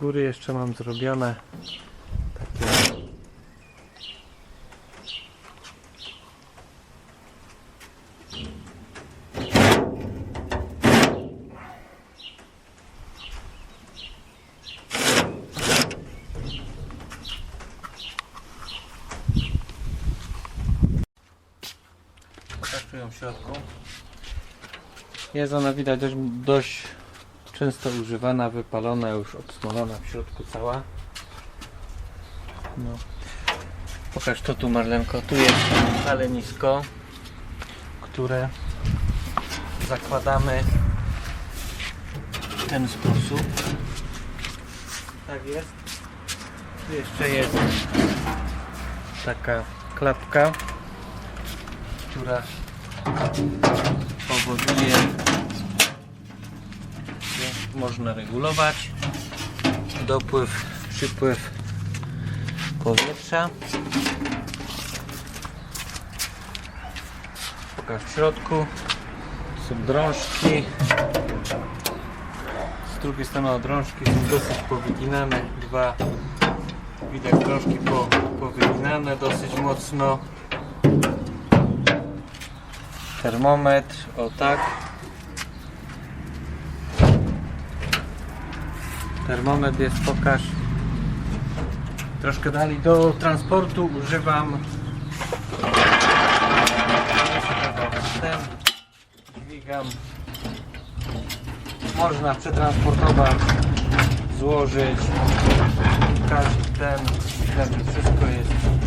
Góry jeszcze mam zrobione takie Pokaż tu ją w środku. Jest ona widać dość, dość często używana, wypalona, już obsmolona w środku cała. No. Pokaż to tu Marlenko. Tu jest palenisko, które zakładamy w ten sposób. Tak jest. Tu jeszcze jest taka klapka, która powoduje, można regulować dopływ, przypływ powietrza. Pokaż w środku. Są drążki. Z drugiej strony drążki są dosyć powyginane. Dwa widać drążki po, powyginane dosyć mocno. Termometr, o tak. Termometr jest, pokaż. Troszkę dalej do transportu używam. Ten dźwigam. Można przetransportować złożyć. Każdy ten, ten wszystko jest